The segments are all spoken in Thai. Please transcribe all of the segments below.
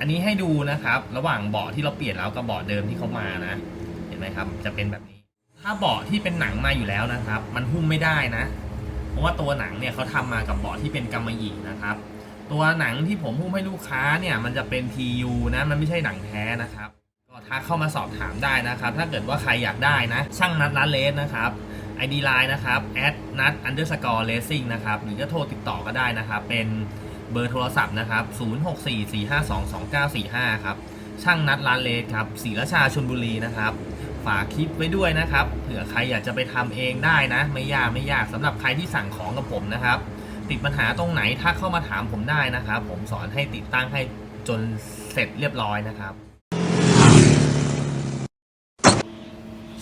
อันนี้ให้ดูนะครับ ระหว่างเบาะที่เราเปลี่ยนแล้วกับเบาะเดิมที่เขามานะ เห็นไหมครับ จะเป็นแบบนี้ ถ้าเบาะที่เป็นหนังมาอยู่แล้วนะครับ มันหุ้มไม่ได้นะ เพราะว่าตัวหนังเนี่ยเขาทำมากับเบาะที่เป็นกำมะหยี่นะครับ ตัวหนังที่ผมหุ้มให้ลูกค้าเนี่ยมันจะเป็น TU นะ มันไม่ใช่หนังแท้นะครับ ก็ทักเข้ามาสอบถามได้นะครับ ถ้าเกิดว่าใครอยากได้นะ ช่างนัดร้านเลสนะครับ ID line นะครับ at nut underscore racing นะครับ หรือจะโทรติดต่อก็ได้นะครับ เป็น เบอร์โทรศัพท์นะครับ 0644522945 ครับ ช่างนัดร้านเลสครับศรีราชาชลบุรีนะครับ ฝากคลิปไว้ด้วยนะครับ เผื่อใครอยากจะไปทำเองได้นะ ไม่ยากไม่ยากสำหรับใครที่สั่งของกับผมนะครับ ติดปัญหาตรงไหนถ้าเข้ามาถามผมได้นะครับ ผมสอนให้ติดตั้งให้จนเสร็จเรียบร้อยนะครับ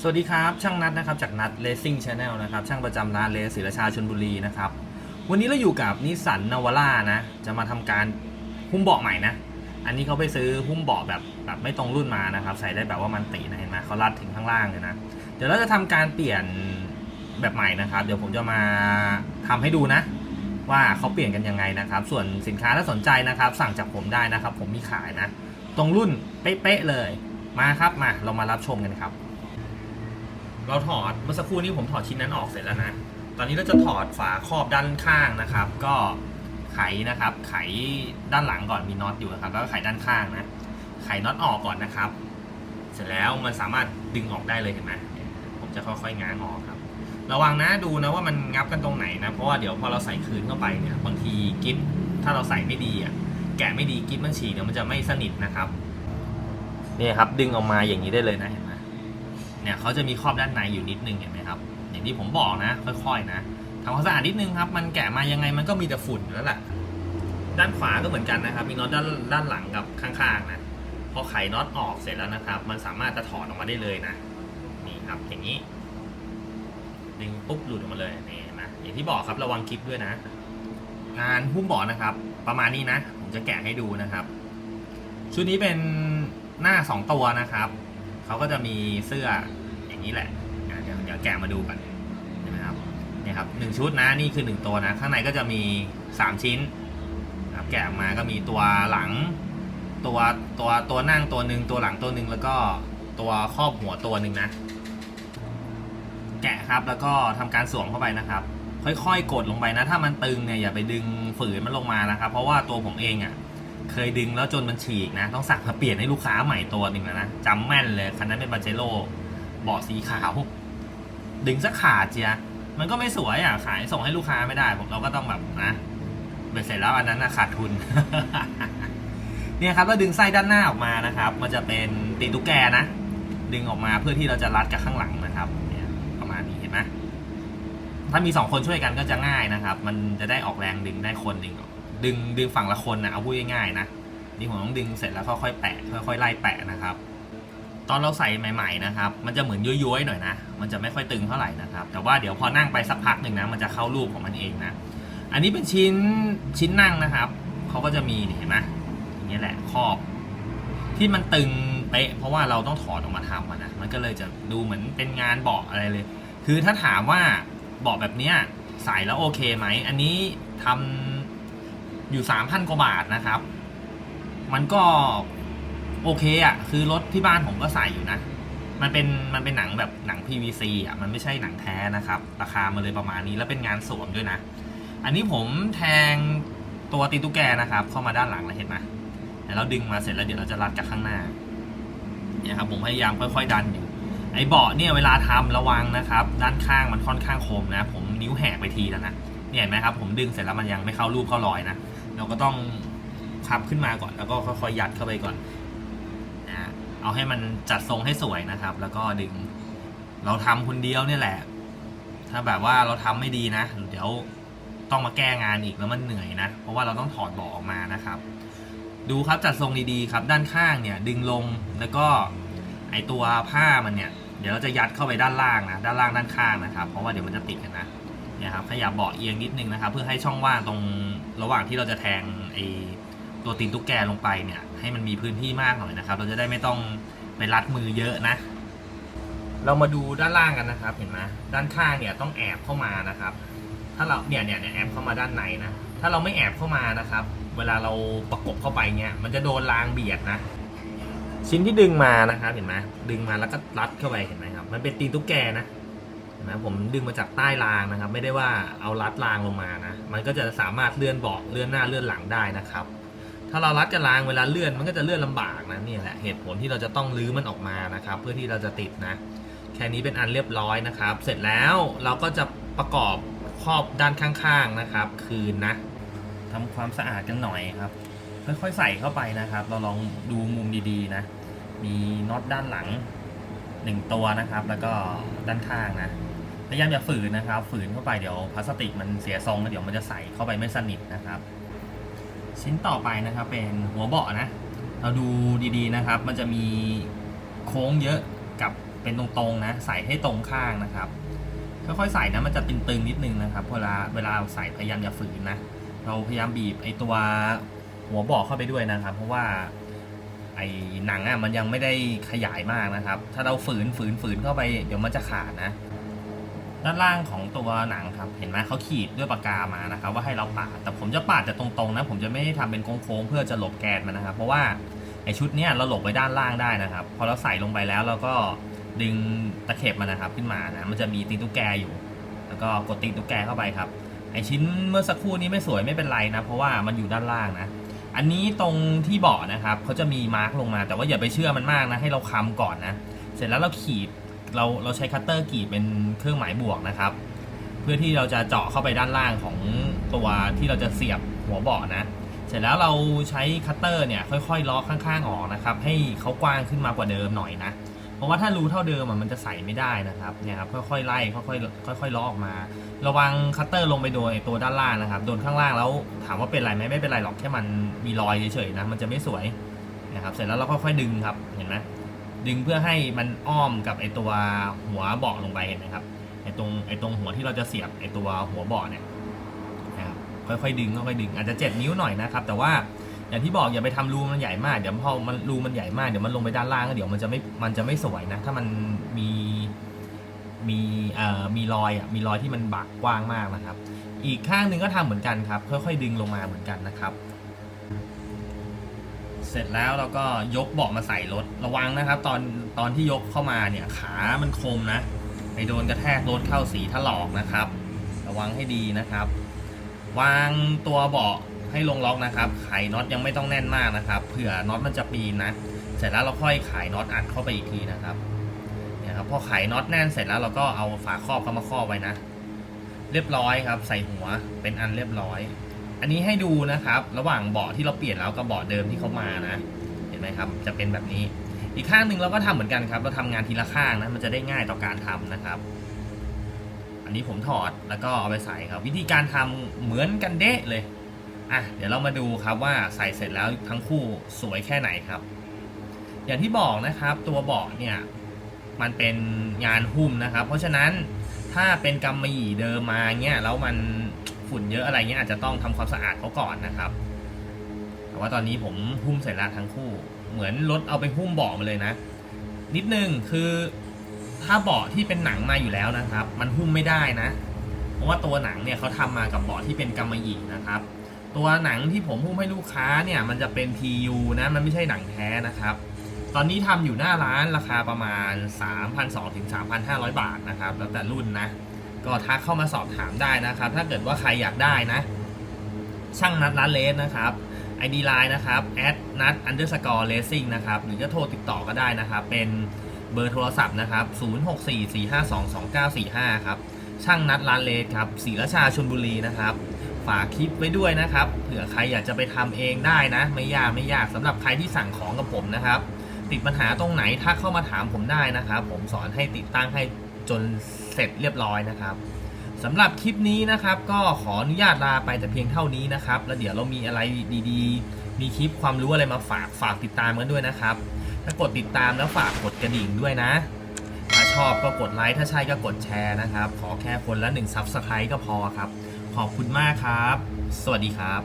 สวัสดีครับ ช่างนัดนะครับจากนัดเลสซิ่งชาแนลนะครับ ช่างประจำร้านเลสศิรชาชนบุรีนะครับ วันนี้เราอยู่กับนิสสันนาวาร่านะ จะมาทำการหุ้มเบาะใหม่นะ อันนี้เขาไปซื้อหุ้มเบาะแบบแบบไม่ตรงรุ่นมานะครับ ใส่ได้แบบว่ามันตินะเห็นไหมเขารัดถึงข้างล่างเลยนะ เดี๋ยวเราจะทำการเปลี่ยนแบบใหม่นะครับ เดี๋ยวผมจะมาทำให้ดูนะ ว่าเขาเปลี่ยนกันยังไงนะครับ ส่วนสินค้าถ้าสนใจนะครับ สั่งจากผมได้นะครับ ผมมีขายนะ ตรงรุ่นเป๊ะๆเลย มาครับมาเรามารับชมกันครับ เราถอดเมื่อสักครู่นี้ผมถอดชิ้นนั้นออกเสร็จแล้วนะ ตอนนี้เราจะถอดฝาครอบด้านข้างนะครับ ก็ไขนะครับ ไขด้านหลังก่อนมีน็อตอยู่นะครับ แล้วก็ไขด้านข้างนะไขน็อตออกก่อนนะครับ เสร็จแล้วมันสามารถดึงออกได้เลยเห็นไหมผมจะค่อยๆง้างออกครับ ระวังนะดูนะว่ามันงับกันตรงไหนนะเพราะว่าเดี๋ยวพอเราใส่คืนเข้าไปเนี่ยบางทีกิฟถ้าเราใส่ไม่ดีอะแกะไม่ดีกิฟมันฉีกเนี่ยวมันจะไม่สนิทนะครับนี่ครับดึงออกมาอย่างนี้ได้เลยนะเห็นไหมเนี่ยเขาจะมีครอบด้านในอยู่นิดนึงเห็นไหมครับ อย่างที่ผมบอกนะ ค่อยๆนะทำความสะอาดนิดนึงครับ มันแกะมายังไงมันก็มีแต่ฝุ่นอยู่แล้วแหละด้านขวาก็เหมือนกันนะครับ มีน็อตด้านด้านหลังกับข้างๆนะพอไขน็อตออกเสร็จแล้วนะครับ มันสามารถจะถอดออกมาได้เลยนะนี่ครับอย่างนี้ดึงปุ๊บหลุดออกมาเลยนี่นะอย่างที่บอกครับระวังคลิปด้วยนะ งานหุ้มบาะนะครับ ประมาณนี้นะ ผมจะแกะให้ดูนะครับ ชุดนี้เป็นหน้าสองตัวนะครับเขาก็จะมีเสื้ออย่างนี้แหละ ดี๋ยวแกะมาดูกันเห็นไหมครับเนี่ยครับหนึ่งชุดนะนี่คือหนึ่งตัวนะ ข้างในก็จะมีสามชิ้นครับแกะออกมาก็มีตัวหลัง ตัวตัวตัวนั่งตัวหนึ่งตัวหลังตัวหนึ่งแล้วก็ตัวครอบหัวตัวหนึ่งนะ แกะครับแล้วก็ทำการสวมเข้าไปนะครับ ค่อยๆ กดลงไปนะ ถ้ามันตึงเนี่ยอย่าไปดึงฝืนมันลงมานะครับ เพราะว่าตัวผมเองอะเคยดึงแล้วจนมันฉีกนะ ต้องสั่งมาเปลี่ยนให้ลูกค้าใหม่ตัวหนึ่งแล้วนะจำแม่นเลยคันนั้นเป็นบาเจโร่เบาะสีขาว ดึงสักขาดเจียมันก็ไม่สวยอะขายส่งให้ลูกค้าไม่ได้ ผมเราก็ต้องแบบนะเบ็ดเสร็จแล้วอันนั้นนะขาดทุน เนี่ยครับเราดึงไส้ด้านหน้าออกมานะครับ มันจะเป็นตีนตุ๊กแกนะ ดึงออกมาเพื่อที่เราจะรัดกับข้างหลังนะครับ เนี่ยประมาณนี้เห็นไหมถ้ามีสองคนช่วยกันก็จะง่ายนะครับ มันจะได้ออกแรงดึงได้คนหนึ่งดึงดึงฝั่งละคนนะเอาพูดง่ายๆนะนี่ผมต้องดึงเสร็จแล้วค่อยๆแปะค่อยๆไล่แปะนะครับ ตอนเราใส่ใหม่ ๆนะครับ มันจะเหมือนย้อยๆหน่อยนะ มันจะไม่ค่อยตึงเท่าไหร่นะครับ แต่ว่าเดี๋ยวพอนั่งไปสักพักหนึ่งนะ มันจะเข้ารูปของมันเองนะ อันนี้เป็นชิ้นชิ้นนั่งนะครับ เขาก็จะมีนี่เห็นไหมอย่างนี้แหละครอบ ที่มันตึงเป๊ะเพราะว่าเราต้องถอดออกมาทำนะ มันก็เลยจะดูเหมือนเป็นงานเบาะอะไรเลย คือถ้าถามว่าเบาะแบบเนี้ยใส่แล้วโอเคไหม อันนี้ทำอยู่สามพันกว่าบาทนะครับ มันก็ โอเคอะคือรถที่บ้านผมก็ใส่อยู่นะ มันเป็นมันเป็นหนังแบบหนัง PVC อะมันไม่ใช่หนังแท้นะครับ ราคามันเลยประมาณนี้แล้วเป็นงานสวมด้วยนะ อันนี้ผมแทงตัวตีตุ๊กแกนะครับ เข้ามาด้านหลังแล้วเห็นไหมแล้วเราดึงมาเสร็จแล้วเดี๋ยวเราจะรัดกับข้างหน้าเนี่ยครับผมพยายามค่อยๆดันอยู่ไอ้เบาะเนี่ยเวลาทำระวังนะครับ ด้านข้างมันค่อนข้างคมนะ ผมนิ้วแหกไปทีแล้วนะเนี่ยเห็นไหมครับ ผมดึงเสร็จแล้วมันยังไม่เข้ารูปเข้ารอยนะเราก็ต้องพับขึ้นมาก่อนแล้วก็ค่อยๆยัดเข้าไปก่อน เอาให้มันจัดทรงให้สวยนะครับ แล้วก็ดึง เราทำคนเดียวเนี่ยแหละ ถ้าแบบว่าเราทำไม่ดีนะ เดี๋ยวต้องมาแก้งานอีกแล้วมันเหนื่อยนะ เพราะว่าเราต้องถอดเบาะออกมานะครับ ดูครับจัดทรงดีๆครับ ด้านข้างเนี่ยดึงลงแล้วก็ไอตัวผ้ามันเนี่ยเดี๋ยวเราจะยัดเข้าไปด้านล่างนะด้านล่างด้านข้างนะครับ เพราะว่าเดี๋ยวมันจะติดกันนะเนี่ยครับขยับเบาะเอียงนิดนึงนะครับ เพื่อให้ช่องว่างตรงระหว่างที่เราจะแทงไอ ตัวตีนตุ๊กแกลงไปเนี่ย ให้มันมีพื้นที่มากหน่อยนะครับ เราจะได้ไม่ต้องไปรัดมือเยอะนะ เรามาดูด้านล่างกันนะครับ เห็นไหมด้านข้างเนี่ยต้องแอบเข้ามานะครับ ถ้าเราเนี่ยเนี่ยเนี่ยแอบเข้ามาด้านในนะ ถ้าเราไม่แอบเข้ามานะครับ เวลาเราประกบเข้าไปเงี้ยมันจะโดนรางเบียดนะ ชิ้นที่ดึงมานะครับ เห็นไหมดึงมาแล้วก็รัดเข้าไปเห็นไหมครับ มันเป็นตีนตุ๊กแกนะนไหมผมดึงมาจากใต้รางนะครับ ไม่ได้ว่าเอารัดรางลงมานะ มันก็จะสามารถเลื่อนเบาะเลื่อนหน้าเลื่อนหลังได้นะครับ ถ้าเรารัดกับรางเวลาเลื่อนมันก็จะเลื่อนลำบากนะนี่แหละเหตุผลที่เราจะต้องลื้อมันออกมานะครับ เพื่อที่เราจะติดนะ แค่นี้เป็นอันเรียบร้อยนะครับ เสร็จแล้วเราก็จะประกอบครอบด้านข้างๆนะครับ คืนนะทำความสะอาดกันหน่อยครับ ค่อยๆใส่เข้าไปนะครับ เราลองดูมุมดีๆนะ มีน็อตด้านหลังหนึ่งตัวนะครับ แล้วก็ด้านข้างนะพยายามอย่าฝืนนะครับ ฝืนเข้าไปเดี๋ยวพลาสติกมันเสียทรงแล้วเดี๋ยวมันจะใส่เข้าไปไม่สนิทนะครับ ชิ้นต่อไปนะครับเป็นหัวเบาะนะ เราดูดีๆนะครับ มันจะมีโค้งเยอะกับเป็นตรงๆนะ ใส่ให้ตรงข้างนะครับค่อยๆใส่นะมันจะตึงๆนิดนึงนะครับเวลาเวลาเราใส่พยายามอย่าฝืนนะเราพยายามบีบไอตัวหัวเบาะเข้าไปด้วยนะครับ เพราะว่าไอหนังอะมันยังไม่ได้ขยายมากนะครับ ถ้าเราฝืนฝืนฝืนเข้าไป เดี๋ยวมันจะขาดนะ ด้านล่างของตัวหนังครับ เห็นไหมเขาขีดด้วยปากกามานะครับ ว่าให้เราปาดแต่ผมจะปาดแต่ตรงๆนะ ผมจะไม่ได้ทำเป็นโค้งๆเพื่อจะหลบแกนมันนะครับ เพราะว่าไอชุดเนี้ยเราหลบไว้ด้านล่างได้นะครับ พอเราใส่ลงไปแล้วเราก็ดึงตะเข็บมันนะครับ ขึ้นมานะ มันจะมีตีนตุ๊กแกอยู่ แล้วก็กดตีนตุ๊กแกเข้าไปครับ ไอชิ้นเมื่อสักครู่นี้ไม่สวยไม่เป็นไรนะ เพราะว่ามันอยู่ด้านล่างนะอันนี้ตรงที่เบาะนะครับเขาจะมีมาร์กลงมา แต่ว่าอย่าไปเชื่อมันมากนะ ให้เราค้ำก่อนนะ เสร็จแล้วเราขีด เราเราใช้คัตเตอร์กรีดเป็นเครื่องหมายบวกนะครับ เพื่อที่เราจะเจาะเข้าไปด้านล่างของตัวที่เราจะเสียบหัวเบาะนะ เสร็จแล้วเราใช้คัตเตอร์เนี่ยค่อยๆล้อข้างๆออกนะครับ ให้เขากว้างขึ้นมากว่าเดิมหน่อยนะเพราะว่าถ้ารูเท่าเดิมมันจะใส่ไม่ได้นะครับเนี่ยครับค่อยๆไล่ค่อยๆค่อยๆล้อออกมา ระวังคัตเตอร์ลงไปโดนตัวด้านล่างนะครับโดนข้างล่างแล้วถามว่าเป็นไรไหมไม่เป็นไรหรอกแค่มันมีรอยเฉยๆนะมันจะไม่สวยนะครับเสร็จแล้วเราค่อยๆดึงครับเห็นไหม ดึงเพื่อให้มันอ้อมกับไอตัวหัวเบาะลงไปเห็นไหมครับไอตรงไอตรงหัวที่เราจะเสียบไอตัวหัวเบาะเนี่ยนะครับค่อยๆดึงค่อยๆดึงอาจจะเจ็บนิ้วหน่อยนะครับ แต่ว่าอย่างที่บอกอย่าไปทำรูมันใหญ่มากเดี๋ยวพอมันรูมันใหญ่มากเดี๋ยวมันลงไปด้านล่างเดี๋ยวมันจะไม่มันจะไม่สวยนะ ถ้ามันมีมีเอ่อมีรอยอะมีรอยที่มันบากกว้างมากนะครับ อีกข้างหนึ่งก็ทำเหมือนกันครับ ค่อยๆ ดึงลงมาเหมือนกันนะครับ เสร็จแล้วเราก็ยกเบาะมาใส่รถระวังนะครับ ตอนตอนที่ยกเข้ามาเนี่ยขามันคมนะไปโดนกระแทกรถเข้าสีถลอกนะครับ ระวังให้ดีนะครับ วางตัวเบาะให้ลงล็อกนะครับ ไขน็อตยังไม่ต้องแน่นมากนะครับเผื่อน็อตมันจะปีนนะ เสร็จแล้วเราค่อยไขน็อตอัดเข้าไปอีกทีนะครับเนี่ยครับพอไขน็อตแน่นเสร็จแล้วเราก็เอาฝาครอบเข้ามาครอบไว้นะ เรียบร้อยครับ ใส่หัวเป็นอันเรียบร้อย อันนี้ให้ดูนะครับ ระหว่างเบาะที่เราเปลี่ยนแล้วกับเบาะเดิมที่เขามานะ เห็นไหมครับ จะเป็นแบบนี้ อีกข้างหนึ่งเราก็ทำเหมือนกันครับ เราทำงานทีละข้างนะ มันจะได้ง่ายต่อการทำนะครับ อันนี้ผมถอดแล้วก็เอาไปใส่ครับ วิธีการทำเหมือนกันเดะเลย อะ เดี๋ยวเรามาดูครับว่าใส่เสร็จแล้วทั้งคู่สวยแค่ไหนครับ อย่างที่บอกนะครับ ตัวเบาะเนี่ยมันเป็นงานหุ้มนะครับ เพราะฉะนั้นถ้าเป็นกำมะหยี่เดิมมาเงี้ยแล้วมัน ฝุ่นเยอะอะไรเงี้ยอาจจะต้องทำความสะอาดเขาก่อนนะครับ แต่ว่าตอนนี้ผมหุ้มเสร็จแล้วทั้งคู่ เหมือนรถเอาไปหุ้มเบาะมาเลยนะ นิดนึงคือถ้าเบาะที่เป็นหนังมาอยู่แล้วนะครับ มันหุ้มไม่ได้นะ เพราะว่าตัวหนังเนี่ยเขาทำมากับเบาะที่เป็นกำมะหยี่นะครับ ตัวหนังที่ผมหุ้มให้ลูกค้าเนี่ยมันจะเป็น PU นะมันไม่ใช่หนังแท้นะครับตอนนี้ทำอยู่หน้าร้านราคาประมาณ 3,200ถึง3,500 บาทนะครับ แล้วแต่รุ่นนะ ก็ทักเข้ามาสอบถามได้นะครับ ถ้าเกิดว่าใครอยากได้นะ ช่างนัดร้านเลสนะครับ ID line นะครับ at nut underscore racing นะครับ หรือจะโทรติดต่อก็ได้นะครับ เป็นเบอร์โทรศัพท์นะครับ 0644522945 ครับ ช่างนัดร้านเลสครับศรีราชาชลบุรีนะครับ ฝากคลิปไว้ด้วยนะครับ เผื่อใครอยากจะไปทำเองได้นะ ไม่ยากไม่ยากสำหรับใครที่สั่งของกับผมนะครับ ติดปัญหาตรงไหนถ้าเข้ามาถามผมได้นะครับ ผมสอนให้ติดตั้งให้ จนเสร็จเรียบร้อยนะครับสำหรับคลิปนี้นะครับ ก็ขออนุญาตลาไปแต่เพียงเท่านี้นะครับ แล้วเดี๋ยวเรามีอะไรดีๆ มีคลิปความรู้อะไรมาฝากฝากติดตามกันด้วยนะครับ ถ้ากดติดตามแล้วฝากกดกระดิ่งด้วยนะ ถ้าชอบก็กดไลค์ถ้าใช่ก็กดแชร์นะครับ ขอแค่คนละหนึ่งซับสไครต์ก็พอครับ ขอบคุณมากครับ สวัสดีครับ